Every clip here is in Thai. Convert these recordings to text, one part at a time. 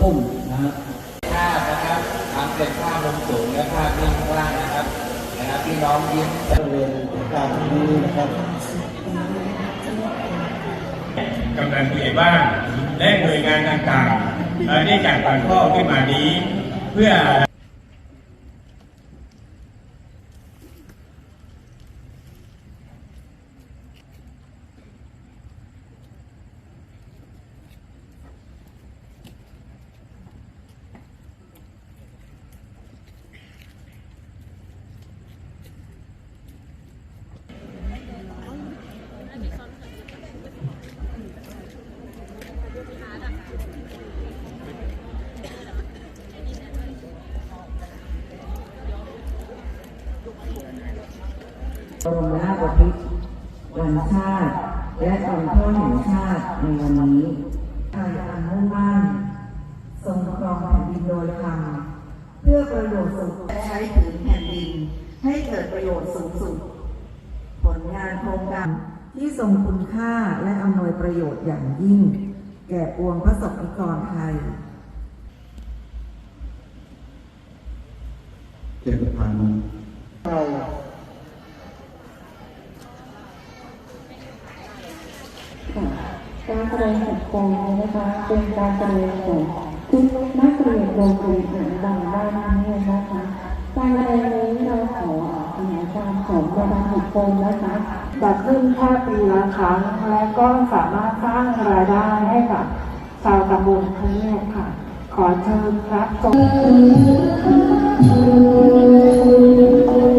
พุ่มนะฮะภาพนะครับทำเป็นภาพมุมสูงและภาพนิ่งข้างล่างนะครับนะครับพี่น้องยิ้มบริเวณการนี้นะครับกำนันผู้ใหญ่บ้านและหน่วยงานต่างๆได้จัดตั้งข้อขึ้นมานี้ เพื่อ บรมราชบพิตรวันชาติ และตอนพ่อแห่งชาติในวันนี้ทางอันมุ่งมั่นทรงครองแผ่นดินโดยธรรมเพื่อประโยชน์สูงใช้ผืนแผ่นดิน ให้เกิดประโยชน์สูงสุด ผลงานโครงการที่ทรงคุณค่าและอำนวยประโยชน์อย่างยิ่ง แก่ปวงพระสงฆ์นิกรไทยเจ็ดพันเรา ค่ะ การแสดงของกองนะคะเป็นการแสดงของทุกนักเรียนโรงเรียนหนังดังด้านนี้นะคะการแสดงนี้เราขอขยายความของประธานบุคคลนะคะจัดขึ้นแค่ปีละครั้งและก็สามารถสร้างรายได้ให้กับชาวตำบลทั้งนี้ค่ะ ขอเชิญรับชมแ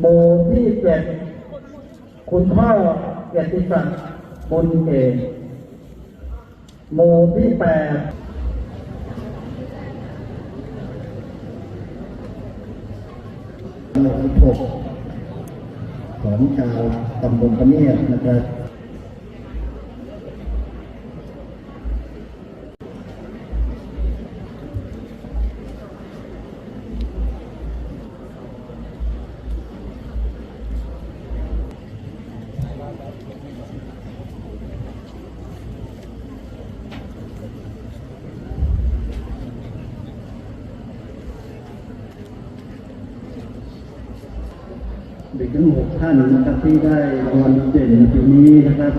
หมู่ที่เจ็ดคุณพ่อเกียรติศักดิ์บุญเกตหมู่ที่แปดหมู่ที่หกของชาวตำบลปะเนียดนะครับ เด็กทั้งหกท่านนะครับที่ได้รางวัลเด่นในปีนี้นะครับ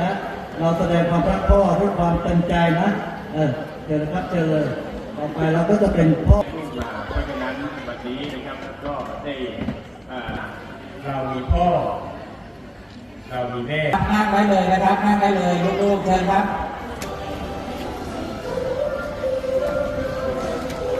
นะเราแสดงความรักพ่อด้วยความเต็มใจนะ เออเชิญนะครับเชิญเลย ต่อไปเราก็จะเป็นพ่อขึ้นมาเพราะฉะนั้นวันนี้นะครับก็ได้อ่าเรามีพ่อ เรามีแม่นั่งไว้เลยนะครับนั่งได้เลยลูกๆเชิญครับ